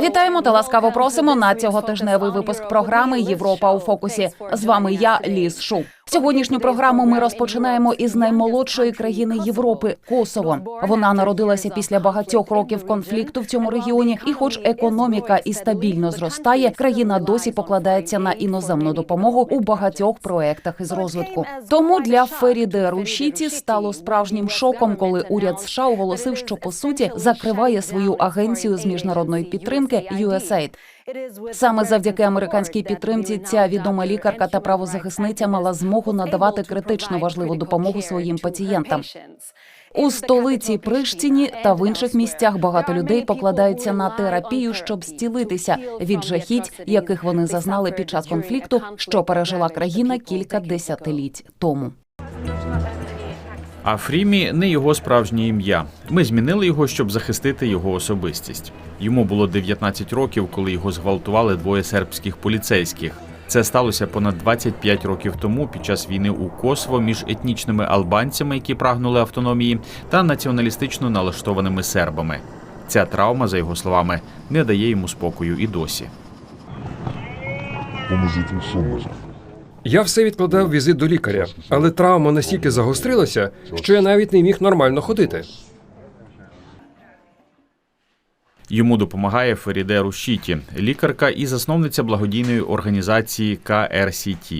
Вітаємо та ласкаво просимо на цього тижневий випуск програми Європа у фокусі. З вами я Ліз Шу. Сьогоднішню програму ми розпочинаємо із наймолодшої країни Європи Косово. Вона народилася після багатьох років конфлікту в цьому регіоні, і, хоч економіка і стабільно зростає, країна досі покладається на іноземну допомогу у багатьох проектах із розвитку. Тому для Феріде Рушіті стало справжнім шоком, коли уряд США оголосив, що по суті закриває свою агенцію з міжнародної підтримки USAID. Саме завдяки американській підтримці ця відома лікарка та правозахисниця мала змогу надавати критично важливу допомогу своїм пацієнтам. У столиці Приштіні та в інших місцях багато людей покладаються на терапію, щоб зцілитися від жахіть, яких вони зазнали під час конфлікту, що пережила країна кілька десятиліть тому. А Фрімі не його справжнє ім'я. Ми змінили його, щоб захистити його особистість. Йому було 19 років, коли його зґвалтували двоє сербських поліцейських. Це сталося понад 25 років тому під час війни у Косово між етнічними албанцями, які прагнули автономії, та націоналістично налаштованими сербами. Ця травма, за його словами, не дає йому спокою і досі. Поможіть усунути. Я все відкладав візит до лікаря, але травма настільки загострилася, що я навіть не міг нормально ходити. Йому допомагає Феріде Рушіті, лікарка і засновниця благодійної організації КРСТ.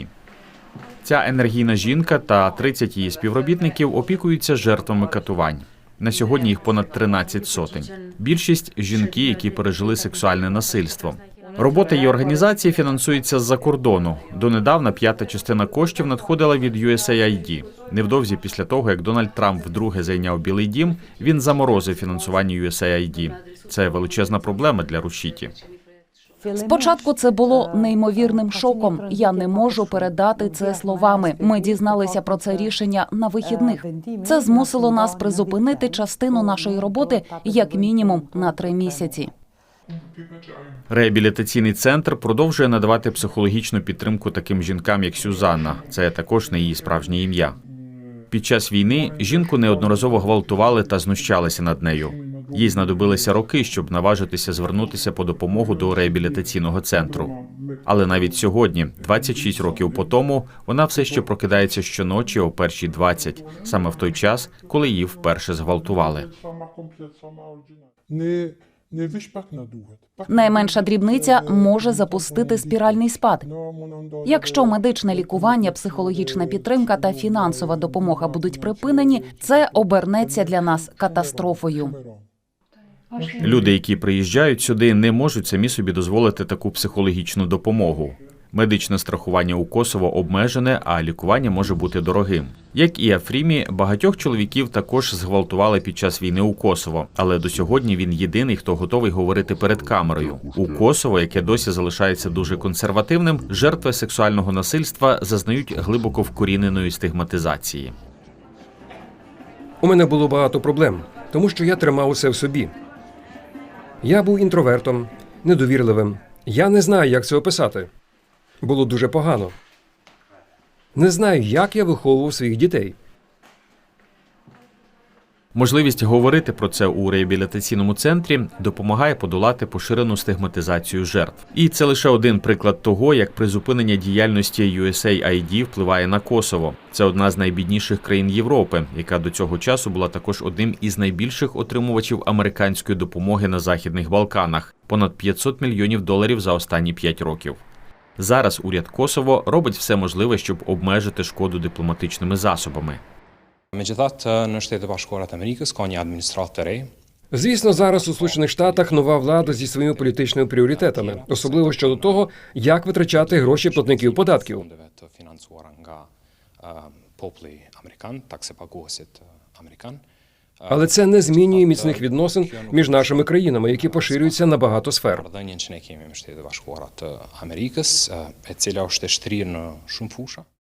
Ця енергійна жінка та 30 її співробітників опікуються жертвами катувань. На сьогодні їх понад 13 сотень. Більшість жінки, які пережили сексуальне насильство. Робота її організації фінансується з-за кордону. Донедавна п'ята частина коштів надходила від USAID. Невдовзі після того, як Дональд Трамп вдруге зайняв Білий Дім, він заморозив фінансування USAID. Це величезна проблема для Рушіті. Спочатку це було неймовірним шоком. Я не можу передати це словами. Ми дізналися про це рішення на вихідних. Це змусило нас призупинити частину нашої роботи як мінімум на три місяці. Реабілітаційний центр продовжує надавати психологічну підтримку таким жінкам, як Сюзанна. Це також не її справжнє ім'я. Під час війни жінку неодноразово гвалтували та знущалися над нею. Їй знадобилися роки, щоб наважитися звернутися по допомогу до реабілітаційного центру. Але навіть сьогодні, 26 років по тому, вона все ще прокидається щоночі о першій 20, саме в той час, коли її вперше зґвалтували. Найменша дрібниця може запустити спіральний спад. Ну, Якщо медичне лікування, психологічна підтримка та фінансова допомога будуть припинені, це обернеться для нас катастрофою. Люди, які приїжджають сюди, не можуть самі собі дозволити таку психологічну допомогу. Медичне страхування у Косово обмежене, а лікування може бути дорогим. Як і Афрімі, багатьох чоловіків також зґвалтували під час війни у Косово, але до сьогодні він єдиний, хто готовий говорити перед камерою. У Косово, яке досі залишається дуже консервативним, жертви сексуального насильства зазнають глибоко вкоріненої стигматизації. У мене було багато проблем, тому що я тримав усе в собі. Я був інтровертом, недовірливим. Я не знаю, як це описати. Було дуже погано. Не знаю, як я виховував своїх дітей. Можливість говорити про це у реабілітаційному центрі допомагає подолати поширену стигматизацію жертв. І це лише один приклад того, як призупинення діяльності USAID впливає на Косово. Це одна з найбідніших країн Європи, яка до цього часу була також одним із найбільших отримувачів американської допомоги на західних Балканах понад 500 мільйонів доларів за останні 5 років. Зараз уряд Косово робить все можливе, щоб обмежити шкоду дипломатичними засобами. Re, Звісно, зараз у Сполучених Штатах нова влада зі своїми політичними пріоритетами, особливо щодо того, як витрачати гроші платників податків. fondeve të Але це не змінює міцних відносин між нашими країнами, які поширюються на багато сфер.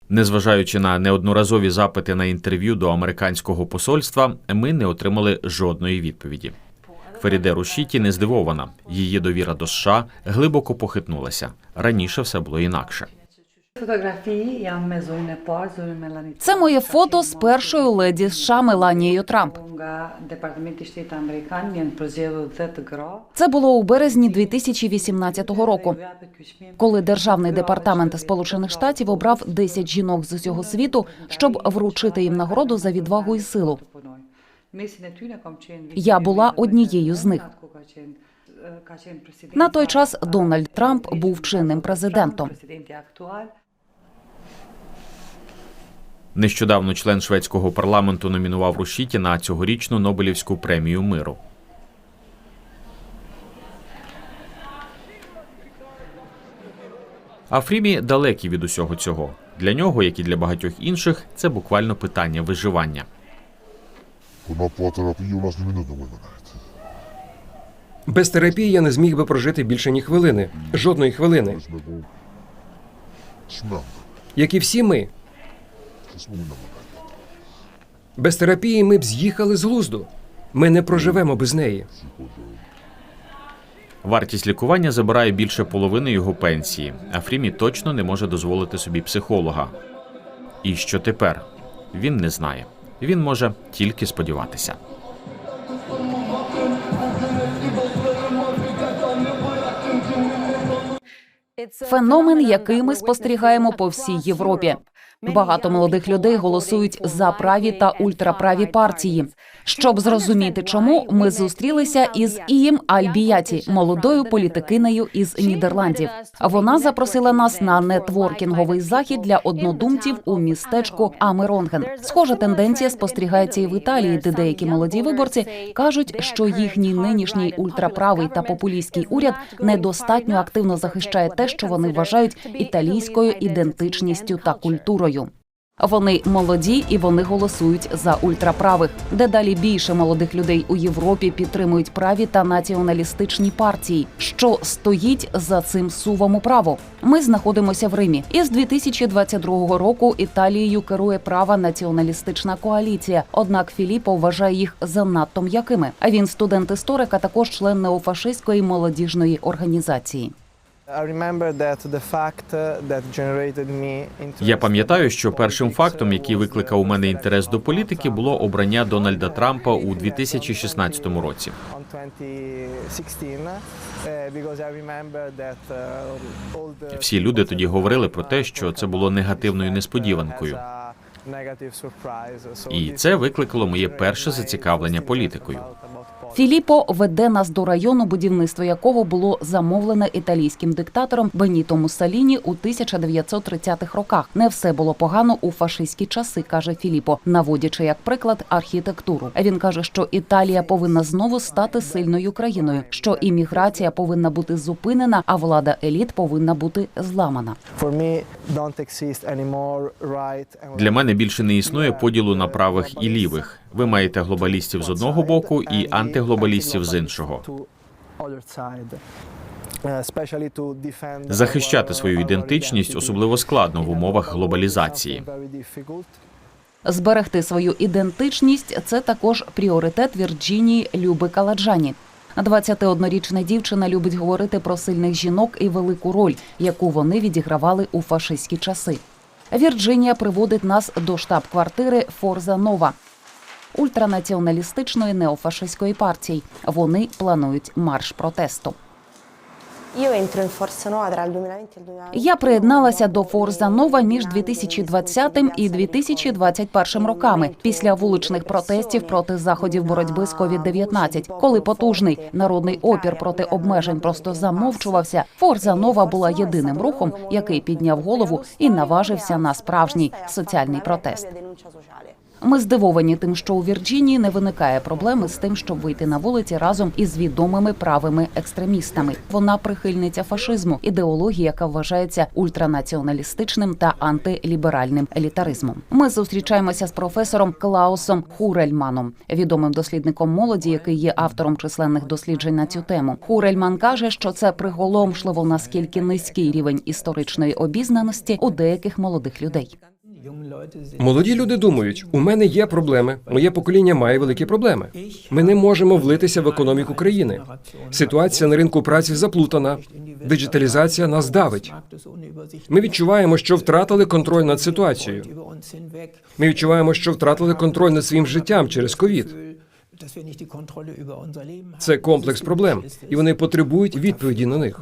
Незважаючи на неодноразові запити на інтерв'ю до американського посольства, ми не отримали жодної відповіді. Феріде Рушіті не здивована. Її довіра до США глибоко похитнулася. Раніше все було інакше. Це моє фото з першою леді США Меланією Трамп. Департаменти штату Американ janë përzgjedhur 10 gra. Це було у березні 2018 року. Коли державний департамент Сполучених Штатів обрав 10 жінок з усього світу, щоб вручити їм нагороду за відвагу і силу. Я була однією з них. На той час Дональд Трамп був чинним президентом. Нещодавно член шведського парламенту номінував Рушіті на цьогорічну Нобелівську премію миру. А Фрімі далекий від усього цього. Для нього, як і для багатьох інших, це буквально питання виживання. Kun apua terapia unas niin minun näitä. Без терапії я не зміг би прожити більше ні хвилини, жодної хвилини, як і всі ми. Без терапії ми б з'їхали з глузду. Ми не проживемо без неї. Вартість лікування забирає більше половини його пенсії, а Фрімі точно не може дозволити собі психолога. І що тепер? Він не знає. Він може тільки сподіватися. Феномен, який ми спостерігаємо по всій Європі. Багато молодих людей голосують за праві та ультраправі партії. Щоб зрозуміти, чому ми зустрілися із Ієм Альбіяті, молодою політикинею із Нідерландів. Вона запросила нас на нетворкінговий захід для однодумців у містечку Амеронген. Схожа тенденція спостерігається і в Італії, де деякі молоді виборці кажуть, що їхній нинішній ультраправий та популістський уряд недостатньо активно захищає те, що вони вважають італійською ідентичністю та культурою. Вони молоді і вони голосують за ультраправих. Дедалі більше молодих людей у Європі підтримують праві та націоналістичні партії. Що стоїть за цим сувом право? Ми знаходимося в Римі. І з 2022 року Італією керує права націоналістична коаліція. Однак Філіппо вважає їх занадто м'якими. А він студент історик, а також член неофашистської молодіжної організації. Я пам'ятаю, що першим фактом, який викликав у мене інтерес до політики, було обрання Дональда Трампа у 2016 2016 році. on 2016, uh, uh, Всі люди тоді говорили про те, що це було негативною несподіванкою. І це викликало моє перше зацікавлення політикою. Філіппо веде нас до району, будівництво якого було замовлене італійським диктатором Беніто Муссоліні у 1930-х роках. Не все було погано у фашистські часи, каже Філіппо, наводячи як приклад архітектуру. Він каже, що Італія повинна знову стати сильною країною, що імміграція повинна бути зупинена, а влада еліт повинна бути зламана. Для мене більше не існує поділу на правих і лівих. Ви маєте глобалістів з одного боку і антиглобалістів з іншого. Захищати свою ідентичність особливо складно в умовах глобалізації. Зберегти свою ідентичність це також пріоритет Вірджинії Люби Каладжані. 21-річна дівчина любить говорити про сильних жінок і велику роль, яку вони відігравали у фашистські часи. Вірджинія приводить нас до штаб-квартири Форза Нова ультранаціоналістичної неофашистської партії. Вони планують марш протесту. Io entro in Forza Nuova tra il 2020 e il 2021. Я приєдналася до Форза Нова між 2020 і 2021 роками після вуличних протестів проти заходів боротьби з COVID-19. Коли потужний народний опір проти обмежень просто замовчувався. Форза Нова була єдиним рухом, який підняв голову і наважився на справжній соціальний протест. Ми здивовані тим, що у Вірджинії не виникає проблеми з тим, щоб вийти на вулиці разом із відомими правими екстремістами. Вона прихильниця фашизму, ідеології, яка вважається ультранаціоналістичним та антиліберальним елітаризмом. Ми зустрічаємося з професором Клаусом Хурельманом, відомим дослідником молоді, який є автором численних досліджень на цю тему. Хурельман каже, що це приголомшливо наскільки низький рівень історичної обізнаності у деяких молодих людей. Молоді люди думають, у мене є проблеми, моє покоління має великі проблеми. Ми не можемо влитися в економіку країни. Ситуація на ринку праці заплутана. Диджиталізація нас давить. Ми відчуваємо, що втратили контроль над ситуацією. Ми відчуваємо, що втратили контроль над своїм життям через ковід. Це комплекс проблем, і вони потребують відповіді на них.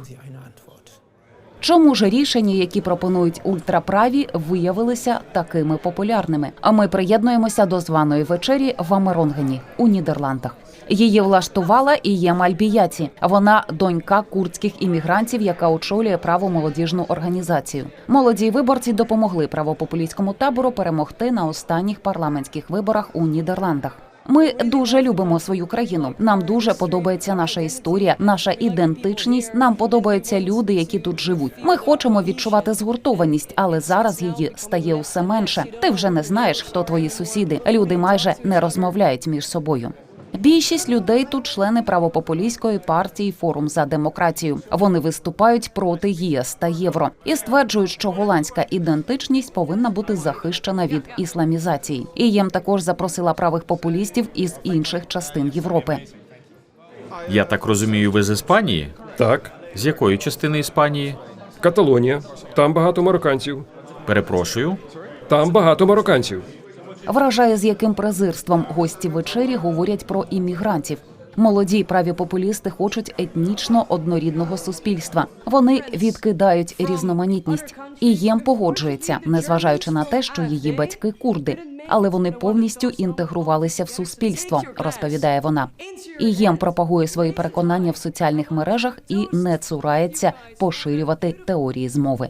Чому ж рішення, які пропонують ультраправі, виявилися такими популярними? А ми приєднуємося до званої вечері в Амеронгені у Нідерландах. Її влаштувала Ієм Альбіяці. Вона донька курдських іммігрантів, яка очолює правомолодіжну організацію. Молоді виборці допомогли правопопулістському табору перемогти на останніх парламентських виборах у Нідерландах. Ми дуже любимо свою країну. Нам дуже подобається наша історія, наша ідентичність. Нам подобаються люди, які тут живуть. Ми хочемо відчувати згуртованість, але зараз її стає усе менше. Ти вже не знаєш, хто твої сусіди. Люди майже не розмовляють між собою. Більшість людей тут члени правопопулістської партії Форум за демократію. Вони виступають проти ЄС та євро і стверджують, що голландська ідентичність повинна бути захищена від ісламізації. І їм також запросила правих популістів із інших частин Європи. Я так розумію, ви з Іспанії? Так, З якої частини Іспанії? Каталонія, там багато марокканців. Перепрошую. Там багато марокканців. Вражає, з яким презирством гості вечері говорять про іммігрантів. Молоді праві популісти хочуть етнічно однорідного суспільства. Вони відкидають різноманітність і їм погоджується, незважаючи на те, що її батьки курди, але вони повністю інтегрувалися в суспільство, розповідає вона. І їм пропагує свої переконання в соціальних мережах і не цурається поширювати теорії змови.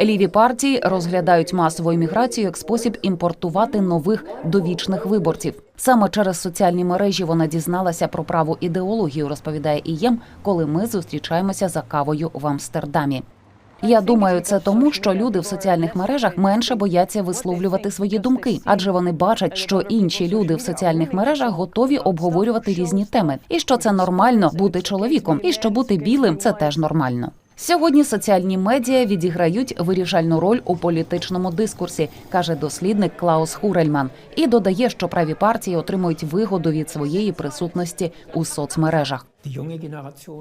Ліві партії розглядають масову імміграцію як спосіб імпортувати нових довічних виборців. Саме через соціальні мережі вона дізналася про праву ідеологію, розповідає Ієм, коли ми зустрічаємося за кавою в Амстердамі. Я думаю, це тому, що люди в соціальних мережах менше бояться висловлювати свої думки, адже вони бачать, що інші люди в соціальних мережах готові обговорювати різні теми, і що це нормально бути чоловіком, і що бути білим це теж нормально. Сьогодні соціальні медіа відіграють вирішальну роль у політичному дискурсі, каже дослідник Клаус Хурельман, і додає, що праві партії отримують вигоду від своєї присутності у соцмережах.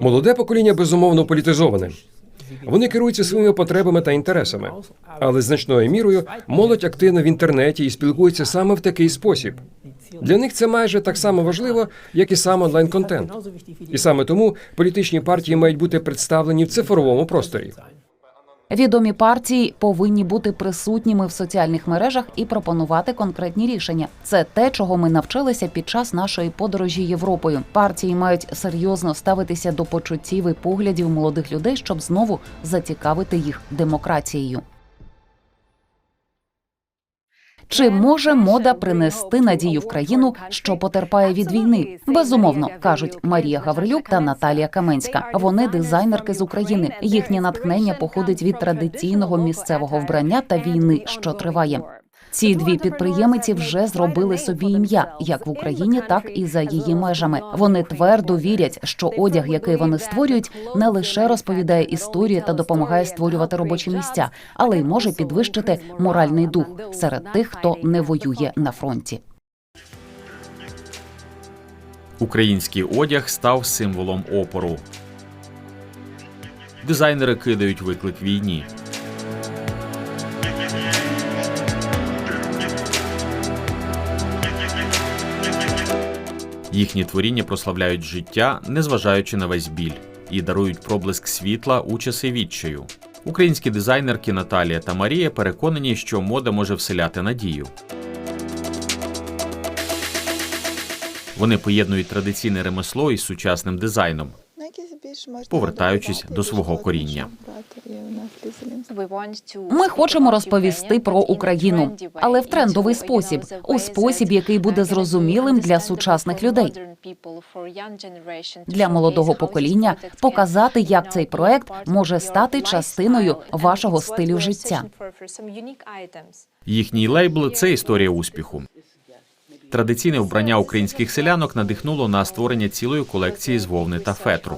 Молоде покоління безумовно політизоване. Вони керуються своїми потребами та інтересами, але значною мірою молодь активна в інтернеті і спілкується саме в такий спосіб. Для них це майже так само важливо, як і сам онлайн-контент. І саме тому політичні партії мають бути представлені в цифровому просторі. Відомі партії повинні бути присутніми в соціальних мережах і пропонувати конкретні рішення. Це те, чого ми навчилися під час нашої подорожі Європою. Партії мають серйозно ставитися до почуттів і поглядів молодих людей, щоб знову зацікавити їх демократією. Чи може мода принести надію в країну, що потерпає від війни? Безумовно, кажуть Марія Гаврилюк та Наталія Каменська. Вони дизайнерки з України. Їхнє натхнення походить від традиційного місцевого вбрання та війни, що триває. Ці дві підприємиці вже зробили собі ім'я як в Україні, так і за її межами. Вони твердо вірять, що одяг, який вони створюють, не лише розповідає історію та допомагає створювати робочі місця, але й може підвищити моральний дух серед тих, хто не воює на фронті. Український одяг став символом опору. Дизайнери кидають виклик війні. Їхні творіння прославляють життя, незважаючи на весь біль, і дарують проблиск світла у часи відчаю. Українські дизайнерки Наталія та Марія переконані, що мода може вселяти надію. Вони поєднують традиційне ремесло із сучасним дизайном, повертаючись до свого коріння. Ми хочемо розповісти про Україну, але в трендовий спосіб, у спосіб, який буде зрозумілим для сучасних людей. Для молодого покоління показати, як цей проект може стати частиною вашого стилю життя. Їхній лейбл це історія успіху. Традиційне вбрання українських селянок надихнуло на створення цілої колекції з вовни та фетру.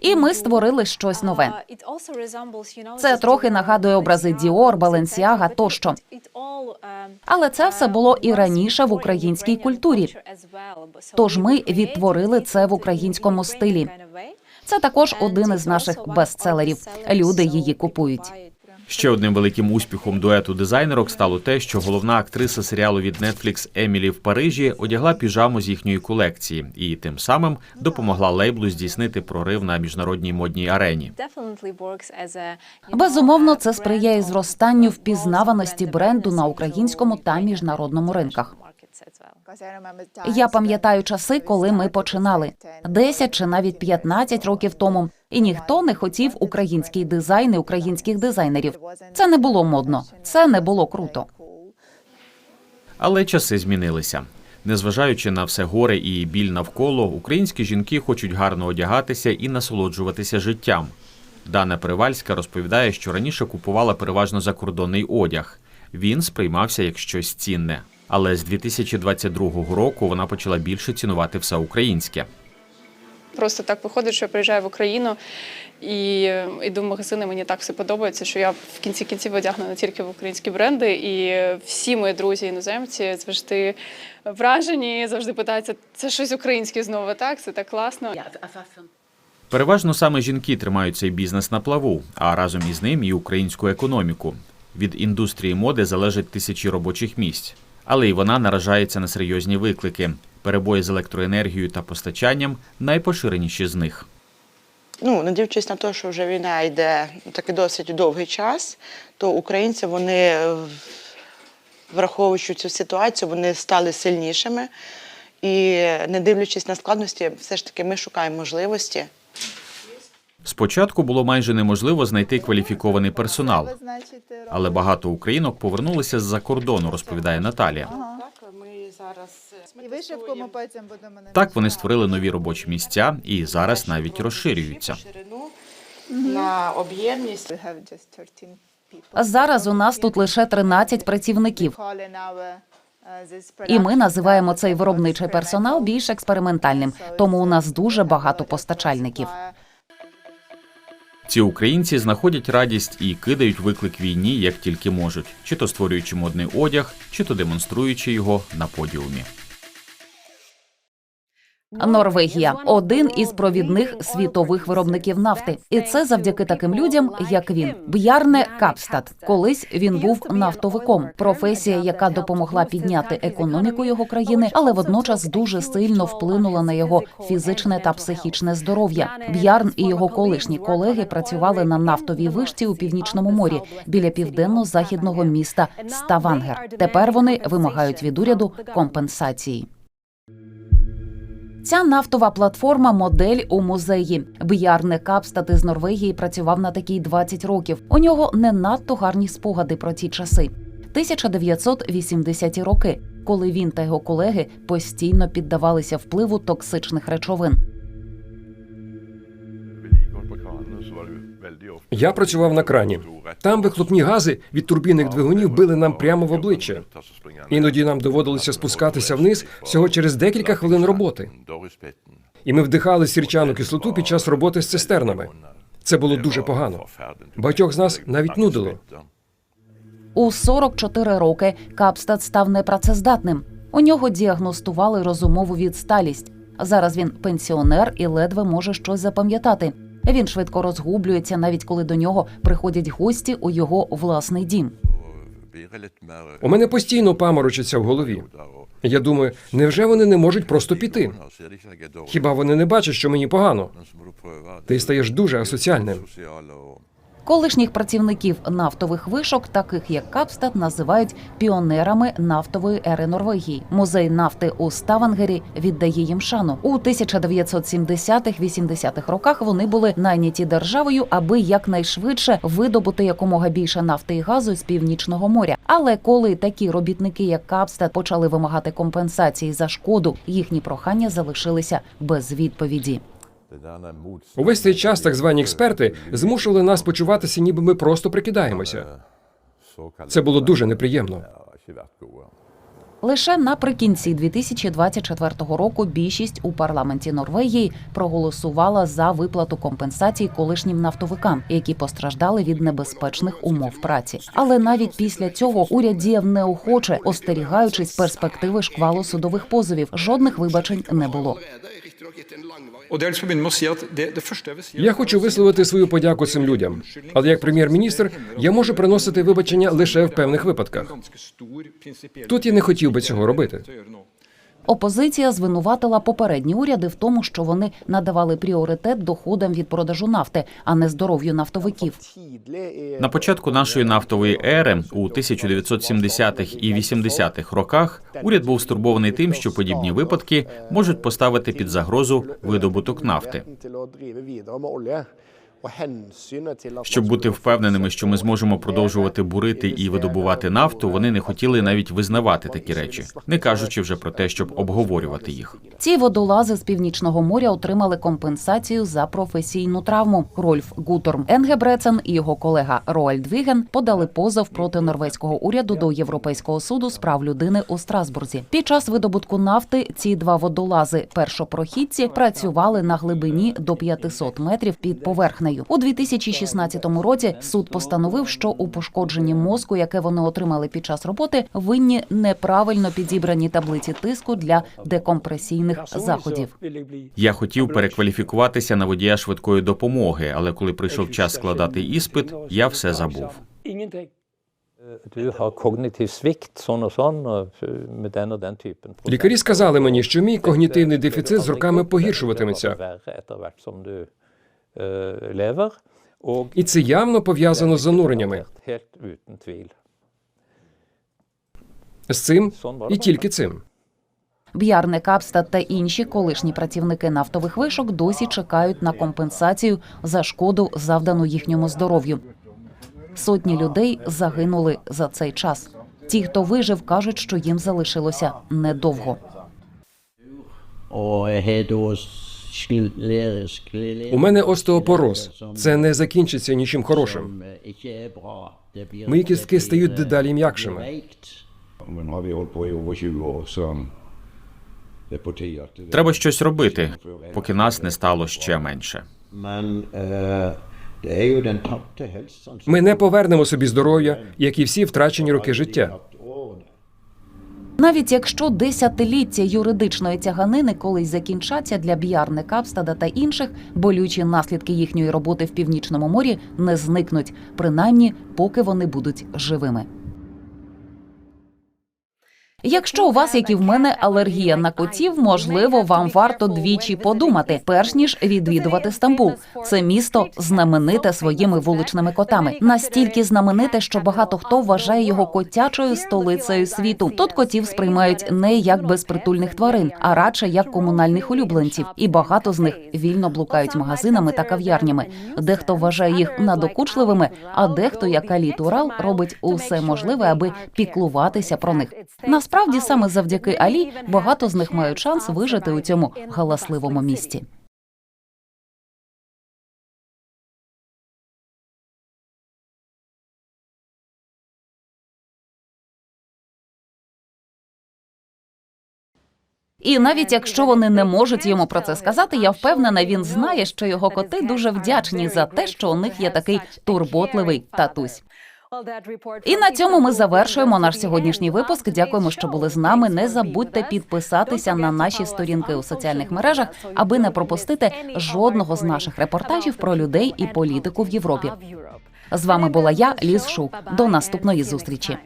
І ми створили щось нове. Це трохи нагадує образи Діор, Баленсіага тощо. Але це все було і раніше в українській культурі. Тож ми відтворили це в українському стилі. Це також один із наших бестселерів. Люди її купують. Ще одним великим успіхом дуету дизайнерок стало те, що головна актриса серіалу від Netflix Емілі в Парижі одягла піжаму з їхньої колекції і тим самим допомогла лейблу здійснити прорив на міжнародній модній арені. Безумовно, це сприяє зростанню впізнаваності бренду на українському та міжнародному ринках. Я пам'ятаю часи, коли ми починали 10 чи навіть 15 років тому, і ніхто не хотів український дизайн і українських дизайнерів. Це не було модно, це не було круто. Але часи змінилися. Незважаючи на все горе і біль навколо, українські жінки хочуть гарно одягатися і насолоджуватися життям. Дана Перевальська розповідає, що раніше купувала переважно закордонний одяг. Він сприймався як щось цінне. Але з 2022 року вона почала більше цінувати все українське. Просто так виходить, що я приїжджаю в Україну і йду в магазини. Мені так все подобається, що я в кінці кінців одягнена тільки в українські бренди, і всі мої друзі іноземці завжди вражені, завжди питаються, це щось українське знову, так? Це так класно. Переважно саме жінки тримають цей бізнес на плаву, а разом із ним і українську економіку. Від індустрії моди залежать тисячі робочих місць, але й вона наражається на серйозні виклики. Перебої з електроенергією та постачанням найпоширеніші з них. Ну, не дивлячись на те, що вже війна йде такий досить довгий час, то українці вони, враховуючи цю ситуацію, вони стали сильнішими. І не дивлячись на складності, все ж таки ми шукаємо можливості. Спочатку було майже неможливо знайти кваліфікований персонал, але багато українок повернулися з-за кордону, розповідає Наталія. І вишивку ми потім будемо Так вони створили нові робочі місця і зараз навіть розширюються. на об'ємність. Зараз у нас тут лише 13 працівників, і ми називаємо цей виробничий персонал більш експериментальним. Тому у нас дуже багато постачальників. Ці українці знаходять радість і кидають виклик війні як тільки можуть, чи то створюючи модний одяг, чи то демонструючи його на подіумі. Норвегія один із провідних світових виробників нафти, і це завдяки таким людям, як він. Б'ярне Капстад. Колись він був нафтовиком, професія, яка допомогла підняти економіку його країни, але водночас дуже сильно вплинула на його фізичне та психічне здоров'я. Б'ярн і його колишні колеги працювали на нафтовій вишці у північному морі біля південно-західного міста Ставангер. Тепер вони вимагають від уряду компенсації. Ця нафтова платформа модель у музеї. Бjarne Капстат із Норвегії працював на такій 20 років. У нього не надто гарні спогади про ті часи. 1980-ті роки, коли він та його колеги постійно піддавалися впливу токсичних речовин. Я працював на крані. Там вихлопні гази від турбінних двигунів били нам прямо в обличчя. Іноді нам доводилося спускатися вниз всього через декілька хвилин роботи. І ми вдихали сірчану кислоту під час роботи з цистернами. Це було дуже погано. Багатьох з нас навіть нудило. У 44 роки Капстад став непрацездатним. У нього діагностували розумову відсталість. Зараз він пенсіонер і ледве може щось запам'ятати. Він швидко розгублюється, навіть коли до нього приходять гості у його власний дім. У мене постійно паморочиться в голові. Я думаю, невже вони не можуть просто піти? Хіба вони не бачать, що мені погано? Ти стаєш дуже асоціальним. Колишніх працівників нафтових вишок, таких як Капстад, називають піонерами нафтової ери Норвегії. Музей нафти у Ставангері віддає їм шану. У 1970-80-х роках вони були найняті державою, аби якнайшвидше видобути якомога більше нафти і газу з північного моря. Але коли такі робітники, як Капстад, почали вимагати компенсації за шкоду, їхні прохання залишилися без відповіді. Увесь цей час так звані експерти змушували нас почуватися, ніби ми просто прикидаємося. Це було дуже неприємно. Лише наприкінці 2024 року більшість у парламенті Норвегії проголосувала за виплату компенсацій колишнім нафтовикам, які постраждали від небезпечних умов праці. Але навіть після цього уряд діяв неохоче, остерігаючись перспективи шквалу судових позовів. Жодних вибачень не було. Я хочу висловити свою подяку цим людям. Але як прем'єр-міністр я можу приносити вибачення лише в певних випадках. Тут я не хотів би цього робити. Опозиція звинуватила попередні уряди в тому, що вони надавали пріоритет доходам від продажу нафти, а не здоров'ю нафтовиків. На початку нашої нафтової ери у 1970-х і 80-х роках уряд був стурбований тим, що подібні випадки можуть поставити під загрозу видобуток нафти. Щоб бути впевненими, що ми зможемо продовжувати бурити і видобувати нафту, вони не хотіли навіть визнавати такі речі, не кажучи вже про те, щоб обговорювати їх. Ці водолази з північного моря отримали компенсацію за професійну травму. Рольф Гуторм Енгебрецен і його колега Роальд Віген подали позов проти норвезького уряду до Європейського суду з прав людини у Страсбурзі. Під час видобутку нафти ці два водолази першопрохідці працювали на глибині до 500 метрів під поверхнею. У 2016 році суд постановив, що у пошкодженні мозку, яке вони отримали під час роботи, винні неправильно підібрані таблиці тиску для декомпресійних заходів. Я хотів перекваліфікуватися на водія швидкої допомоги, але коли прийшов час складати іспит, я все забув. Лікарі сказали мені, що мій когнітивний дефіцит з роками погіршуватиметься. І це явно пов'язано з зануреннями. З цим і тільки цим. Б'ярне Капстад та інші колишні працівники нафтових вишок досі чекають на компенсацію за шкоду, завдану їхньому здоров'ю. Сотні людей загинули за цей час. Ті, хто вижив, кажуть, що їм залишилося недовго. У мене остеопороз. Це не закінчиться нічим хорошим. Мої кістки стають дедалі м'якшими. Треба щось робити, поки нас не стало ще менше. Ми не повернемо собі здоров'я, як і всі втрачені роки життя. Навіть якщо десятиліття юридичної тяганини колись закінчаться для Б'ярни, Капстада та інших, болючі наслідки їхньої роботи в північному морі не зникнуть, принаймні поки вони будуть живими. Якщо у вас, як і в мене, алергія на котів, можливо, вам варто двічі подумати, перш ніж відвідувати Стамбул. Це місто знамените своїми вуличними котами. Настільки знамените, що багато хто вважає його котячою столицею світу. Тут котів сприймають не як безпритульних тварин, а радше як комунальних улюбленців. І багато з них вільно блукають магазинами та кав'ярнями. Дехто вважає їх надокучливими, а дехто, як Алі Турал, робить усе можливе, аби піклуватися про них. Насправді, саме завдяки Алі багато з них мають шанс вижити у цьому галасливому місті. І навіть якщо вони не можуть йому про це сказати, я впевнена, він знає, що його коти дуже вдячні за те, що у них є такий турботливий татусь. І на цьому ми завершуємо наш сьогоднішній випуск. Дякуємо, що були з нами. Не забудьте підписатися на наші сторінки у соціальних мережах, аби не пропустити жодного з наших репортажів про людей і політику в Європі. З вами була я, Ліз Шу. До наступної зустрічі.